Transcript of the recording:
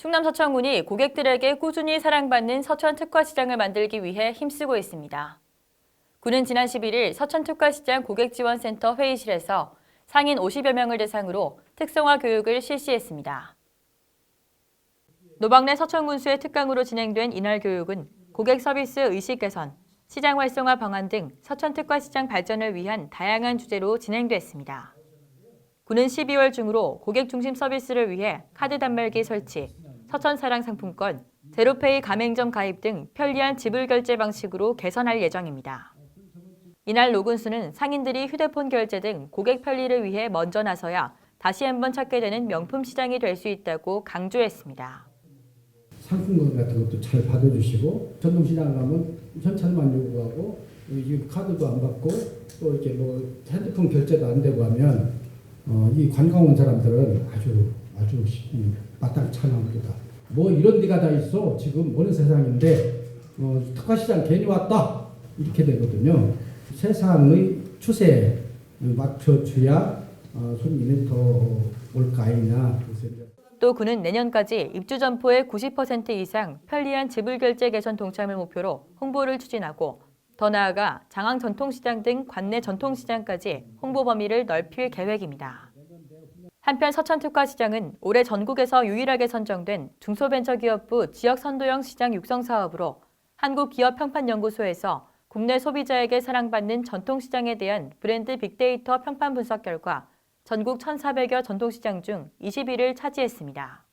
충남 서천군이 고객들에게 꾸준히 사랑받는 서천 특화시장을 만들기 위해 힘쓰고 있습니다. 군은 지난 11일 서천 특화시장 고객지원센터 회의실에서 상인 50여 명을 대상으로 특성화 교육을 실시했습니다. 노박래 서천군수의 특강으로 진행된 이날 교육은 고객 서비스 의식 개선, 시장 활성화 방안 등 서천 특화시장 발전을 위한 다양한 주제로 진행됐습니다. 군은 12월 중으로 고객 중심 서비스를 위해 카드 단말기 설치, 서천사랑 상품권, 제로페이 가맹점 가입 등 편리한 지불 결제 방식으로 개선할 예정입니다. 이날 노군수는 상인들이 휴대폰 결제 등 고객 편리를 위해 먼저 나서야 다시 한번 찾게 되는 명품 시장이 될 수 있다고 강조했습니다. 상품권 같은 것도 잘 받아주시고 전통시장 가면 현찰만 요구하고 이 카드도 안 받고 또 이렇게 뭐 핸드폰 결제도 안 되고 하면 어, 이 관광 온 사람들은 아주 아주 시- 마땅찮합니다. 뭐 이런 데가 다 있어 지금 어느 세상인데 어, 특화시장 괜히 왔다 이렇게 되거든요. 세상의 추세에 맞춰줘야 어, 손님이 더올거 아니냐. 또 군은 내년까지 입주 점포의 90% 이상 편리한 지불 결제 개선 동참을 목표로 홍보를 추진하고 더 나아가 장항 전통시장 등 관내 전통시장까지 홍보 범위를 넓힐 계획입니다. 한편 서천특화시장은 올해 전국에서 유일하게 선정된 중소벤처기업부 지역 선도형 시장 육성 사업으로 한국기업평판연구소에서 국내 소비자에게 사랑받는 전통시장에 대한 브랜드 빅데이터 평판 분석 결과 전국 1,400여 전통시장 중 21을 차지했습니다.